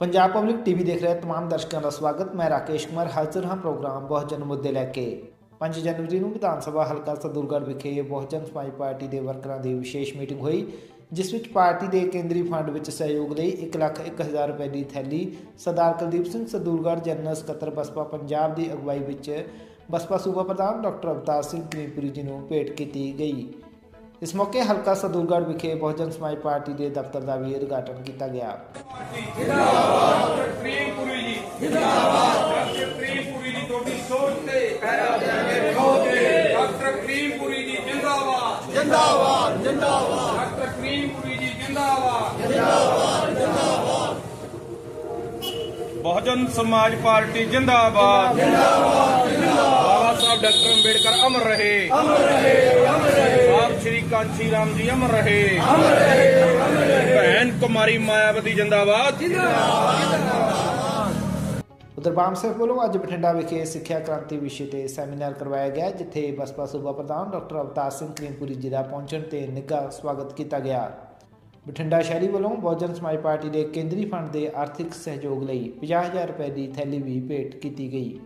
Punjab public TV ਦੇਖ ਰਹੇ तमाम ਦਰਸ਼ਕਾਂ ਦਾ ਸਵਾਗਤ ਮੈਂ ਰਾਕੇਸ਼ ਕੁਮਾਰ ਹਾਜ਼ਰ ਹਾਂ ਪ੍ਰੋਗਰਾਮ ਬਹੁਜਨ ਮੁੱਦੇ ਲੈ ਕੇ 5 ਜਨਵਰੀ ਨੂੰ ਵਿਧਾਨ ਸਭਾ ਹਲਕਾ ਸਦੂਲਗੜ੍ਹ ਵਿਖੇ ਬਹੁਜਨ ਸਮਾਜ ਪਾਰਟੀ ਦੇ ਵਰਕਰਾਂ ਦੀ ਵਿਸ਼ੇਸ਼ ਮੀਟਿੰਗ ਹੋਈ ਜਿਸ ਵਿੱਚ ਪਾਰਟੀ ਦੇ ਕੇਂਦਰੀ ਫੰਡ ਵਿੱਚ ਸਹਿਯੋਗ ਲਈ 1 ਲੱਖ 1000 ਰੁਪਏ ਦੀ ਥੈਲੀ ਸਰਦਾਰ ਕੁਲਦੀਪ ਸਿੰਘ ਸਦੂਲਗੜ੍ਹ ਜਨਰਲ ਸਕੱਤਰ ਬਸਪਾ ਪੰਜਾਬ ਦੀ ਅਗਵਾਈ ਵਿੱਚ ਬਸਪਾ ਸੂਬਾ ਪ੍ਰਧਾਨ ਡਾਕਟਰ ਅਵਤਾਰ ਸਿੰਘ ਕਰੀਮਪੁਰੀ ਜੀ ਨੂੰ ਭੇਟ ਕੀਤੀ ਗਈ ਇਸ ਮੌਕੇ ਹਲਕਾ ਸਦੂਲਗੜ੍ਹ ਵਿਖੇ ਬਹੁਜਨ ਸਮਾਜ ਪਾਰਟੀ ਦੇ ਦਫ਼ਤਰ ਦਾ ਵੀ ਉਦਘਾਟਨ ਕੀਤਾ ਗਿਆ ਕਰੀਮਪੁਰੀ ਜੀ ਜਿੰਦਾਬਾਦ ਡਾਕਟਰ ਕਰੀਮਪੁਰੀ ਜੀ ਤੁਹਾਡੀ ਸੋਚ ਤੇ ਪੈਰਾ ਦੇਣਗੇ ਖੋਕੇ ਡਾਕਟਰ ਕਰੀਮਪੁਰੀ ਜੀ ਜਿੰਦਾਬਾਦ ਜਿੰਦਾਬਾਦ ਜਿੰਦਾਬਾਦ ਡਾਕਟਰ ਕਰੀਮਪੁਰੀ ਜੀ ਜਿੰਦਾਬਾਦ ਜਿੰਦਾਬਾਦ ਜਿੰਦਾਬਾਦ ਬਹੁਜਨ ਸਮਾਜ ਪਾਰਟੀ ਜਿੰਦਾਬਾਦ ਜਿੰਦਾਬਾਦ ਬਾਬਾ ਸਾਹਿਬ ਡਾਕਟਰ ਅੰਬੇਡਕਰ ਅਮਰ ਰਹੇ ਅਮਰ ਰਹੇ ਅਮਰ ਰਹੇ ਸਾਹਿਬ ਸ਼੍ਰੀ ਕਾਂਚੀ ਰਾਮ ਜੀ ਅਮਰ ਰਹੇ। ਅਮਰ ਰਹੇ ਅਮਰ ਰਹੇ। ਭੈਣ ਕੁਮਾਰੀ ਮਾਇਆਵਤੀ ਜਿੰਦਾਬਾਦ। ਉਧਰ ਬਾਮ ਸਾਹਿਬ ਵੱਲੋਂ ਅੱਜ ਬਠਿੰਡਾ ਵਿਖੇ ਸਿੱਖਿਆ ਕ੍ਰਾਂਤੀ ਵਿਸ਼ੇ ਤੇ ਸੈਮੀਨਾਰ ਕਰਵਾਇਆ ਗਿਆ ਜਿੱਥੇ ਬਸਪਾ ਸੂਬਾ ਪ੍ਰਧਾਨ ਡਾਕਟਰ ਅਵਤਾਰ ਸਿੰਘ ਕਰੀਮਪੁਰੀ ਜੀ ਦਾ ਪਹੁੰਚਣ ਤੇ ਨਿੱਘਾ ਸਵਾਗਤ ਕੀਤਾ ਗਿਆ। ਬਠਿੰਡਾ ਸ਼ਹਿਰੀ ਵੱਲੋਂ ਬਹੁਜਨ ਸਮਾਜ ਪਾਰਟੀ ਦੇ ਕੇਂਦਰੀ ਫੰਡ ਦੇ ਆਰਥਿਕ ਸਹਿਯੋਗ ਲਈ 50000 ਰੁਪਏ ਦੀ ਥੈਲੀ ਵੀ ਭੇਟ ਕੀਤੀ ਗਈ।